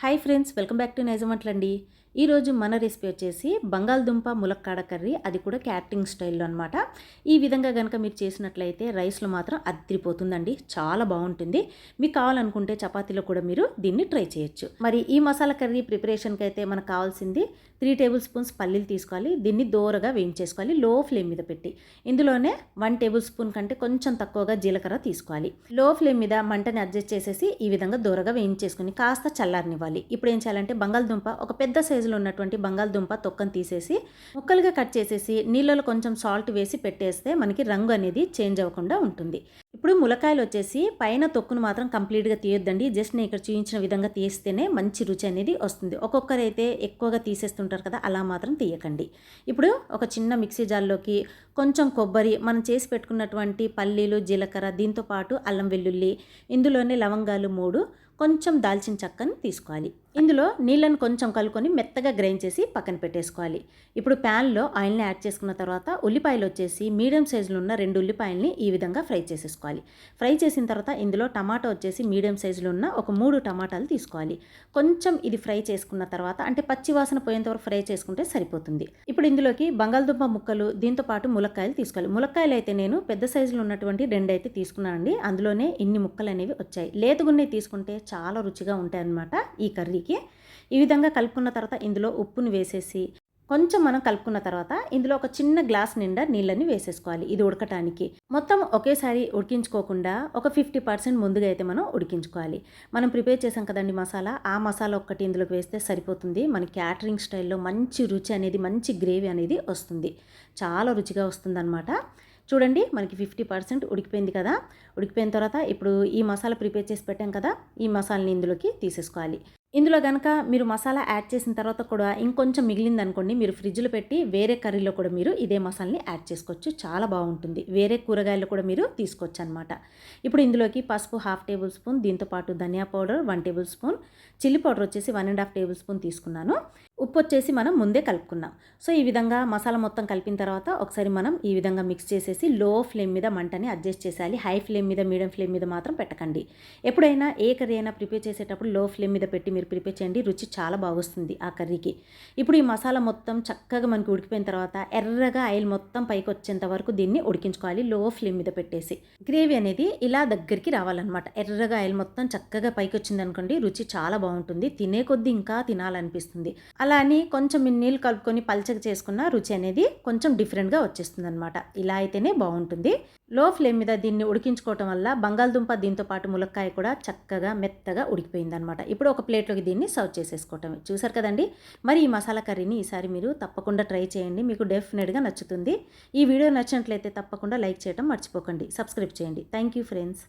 Hi friends welcome back to నైజమంట్లండి. ఈరోజు మన recipe వచ్చేసి బంగాళదుంప ములక్కాడ కర్రీ. అది కూడా క్యాటరింగ్ స్టైల్లో అనమాట ఈ విధంగా కనుక మీరు చేసినట్లయితే రైస్లో మాత్రం అద్దరిపోతుందండి. చాలా బాగుంటుంది. మీకు కావాలనుకుంటే చపాతీలో కూడా మీరు దీన్ని ట్రై చేయొచ్చు. మరి ఈ మసాలా కర్రీ ప్రిపరేషన్కి అయితే మనకు కావాల్సింది త్రీ టేబుల్ స్పూన్స్ పల్లీలు తీసుకోవాలి. దీన్ని దోరగా వేయించేసుకోవాలి. లో ఫ్లేమ్ మీద పెట్టి. ఇందులోనే వన్ టేబుల్ స్పూన్ కంటే కొంచెం తక్కువగా జీలకర్ర తీసుకోవాలి. లో ఫ్లేమ్ మీద మంటని అడ్జస్ట్ చేసేసి ఈ విధంగా దోరగా వేయించేసుకుని కాస్త చల్లారనివ్వాలి. ఇప్పుడు ఏం చేయాలంటే బంగాళదుంప ఒక పెద్ద సైజు సైజులో ఉన్నటువంటి బంగాళదుంప తొక్కను తీసేసి ముక్కలుగా కట్ చేసేసి నీళ్ళలో కొంచెం సాల్ట్ వేసి పెట్టేస్తే మనకి రంగు అనేది చేంజ్ అవ్వకుండా ఉంటుంది. ఇప్పుడు ములకాయలు వచ్చేసి పైన తొక్కును మాత్రం కంప్లీట్గా తీయొద్దండి. జస్ట్ నేను ఇక్కడ చూపించిన విధంగా తీస్తేనే మంచి రుచి అనేది వస్తుంది. ఒక్కొక్కరైతే ఎక్కువగా తీసేస్తుంటారు కదా అలా మాత్రం తీయకండి. ఇప్పుడు ఒక చిన్న మిక్సీ జార్లోకి కొంచెం కొబ్బరి మనం చేసి పెట్టుకున్నటువంటి పల్లీలు జీలకర్ర దీంతో పాటు అల్లం వెల్లుల్లి ఇందులోనే లవంగాలు మూడు కొంచెం దాల్చిన చక్కని తీసుకోవాలి. ఇందులో నీళ్ళను కొంచెం కలుకొని మెత్తగా గ్రైండ్ చేసి పక్కన పెట్టేసుకోవాలి. ఇప్పుడు ప్యాన్లో ఆయిల్ని యాడ్ చేసుకున్న తర్వాత ఉల్లిపాయలు వచ్చేసి మీడియం సైజులో ఉన్న రెండు ఉల్లిపాయల్ని ఈ విధంగా ఫ్రై చేసేసుకోవాలి. ఫ్రై చేసిన తర్వాత ఇందులో టమాటా వచ్చేసి మీడియం సైజులో ఉన్న ఒక మూడు టమాటాలు తీసుకోవాలి. కొంచెం ఇది ఫ్రై చేసుకున్న తర్వాత అంటే పచ్చి వాసన పోయేంతవరకు ఫ్రై చేసుకుంటే సరిపోతుంది. ఇప్పుడు ఇందులోకి బంగాళదుంప ముక్కలు దీంతో పాటు ములక్కాయలు తీసుకోవాలి. ములక్కాయలు అయితే నేను పెద్ద సైజులో ఉన్నటువంటి రెండు అయితే తీసుకున్నానండి. అందులోనే ఇన్ని ముక్కలు అనేవి వచ్చాయి. లేతగున్నే తీసుకుంటే చాలా రుచిగా ఉంటాయి అన్నమాట ఈ కర్రీకి. ఈ విధంగా కలుపుకున్న తర్వాత ఇందులో ఉప్పుని వేసేసి కొంచెం మనం కలుపుకున్న తర్వాత ఇందులో ఒక చిన్న గ్లాస్ నిండా నీళ్ళని వేసేసుకోవాలి ఇది ఉడకటానికి. మొత్తం ఒకేసారి ఉడికించుకోకుండా ఒక ఫిఫ్టీ పర్సెంట్ ముందుగా అయితే మనం ఉడికించుకోవాలి. మనం ప్రిపేర్ చేసాం కదండి మసాలా ఆ మసాలా ఒక్కటి ఇందులోకి వేస్తే సరిపోతుంది. మన క్యాటరింగ్ స్టైల్లో మంచి రుచి అనేది మంచి గ్రేవీ అనేది వస్తుంది. చాలా రుచిగా వస్తుందన్నమాట. చూడండి మనకి ఫిఫ్టీ పర్సెంట్ ఉడికిపోయింది కదా. ఉడికిపోయిన తర్వాత ఇప్పుడు ఈ మసాలా ప్రిపేర్ చేసి పెట్టాం కదా ఈ మసాలాని ఇందులోకి తీసేసుకోవాలి. ఇందులో కనుక మీరు మసాలా యాడ్ చేసిన తర్వాత కూడా ఇంకొంచెం మిగిలింది అనుకోండి మీరు ఫ్రిడ్జ్లో పెట్టి వేరే కర్రీలో కూడా మీరు ఇదే మసాలాని యాడ్ చేసుకోవచ్చు. చాలా బాగుంటుంది. వేరే కూరగాయలు కూడా మీరు తీసుకోవచ్చు అనమాట ఇప్పుడు ఇందులోకి పసుపు హాఫ్ టేబుల్ స్పూన్ దీంతోపాటు ధనియా powder one tablespoon chilli powder వచ్చేసి one and half tablespoon తీసుకున్నాను. ఉప్పు వచ్చేసి మనం ముందే కలుపుకున్నాం. సో ఈ విధంగా మసాలా మొత్తం కలిపిన తర్వాత ఒకసారి మనం ఈ విధంగా మిక్స్ చేసేసి లో ఫ్లేమ్ మీద మంటని అడ్జస్ట్ చేసేయాలి. హై ఫ్లేమ్ మీద మీడియం ఫ్లేమ్ మీద మాత్రం పెట్టకండి. ఎప్పుడైనా ఏ కర్రీ అయినా ప్రిపేర్ చేసేటప్పుడు లో ఫ్లేమ్ మీద పెట్టి మీరు ప్రిపేర్ చేయండి రుచి చాలా బాగుస్తుంది ఆ కర్రీకి. ఇప్పుడు ఈ మసాలా మొత్తం చక్కగా మనకి ఉడికిపోయిన తర్వాత ఎర్రగా ఆయిల్ మొత్తం పైకి వచ్చేంత వరకు దీన్ని ఉడికించుకోవాలి లో ఫ్లేమ్ మీద పెట్టేసి. గ్రేవీ అనేది ఇలా దగ్గరికి రావాలన్నమాట. ఎర్రగా ఆయిల్ మొత్తం చక్కగా పైకి వచ్చింది అనుకోండి రుచి చాలా బాగుంటుంది తినే కొద్దీ ఇంకా తినాలనిపిస్తుంది. అలా అని కొంచెం నీళ్ళు కలుపుకొని పల్చగా చేసుకున్న రుచి అనేది కొంచెం డిఫరెంట్గా వచ్చేస్తుంది అనమాట ఇలా అయితేనే బాగుంటుంది. లో ఫ్లేమ్ మీద దీన్ని ఉడికించుకోవటం వల్ల బంగాళదుంప దీంతో పాటు ములక్కాయ కూడా చక్కగా మెత్తగా ఉడికిపోయింది అనమాట ఇప్పుడు ఒక ప్లేట్ ప్లేట్లోకి దీన్ని సర్వ్ చేసేసుకోవటమే. చూసారు కదండి? మరి ఈ మసాలా కర్రీని ఈసారి మీరు తప్పకుండా ట్రై చేయండి. మీకు డెఫినెట్గా నచ్చుతుంది. ఈ వీడియో నచ్చినట్లయితే తప్పకుండా లైక్ చేయడం మర్చిపోకండి. సబ్స్క్రైబ్ చేయండి. Thank you friends.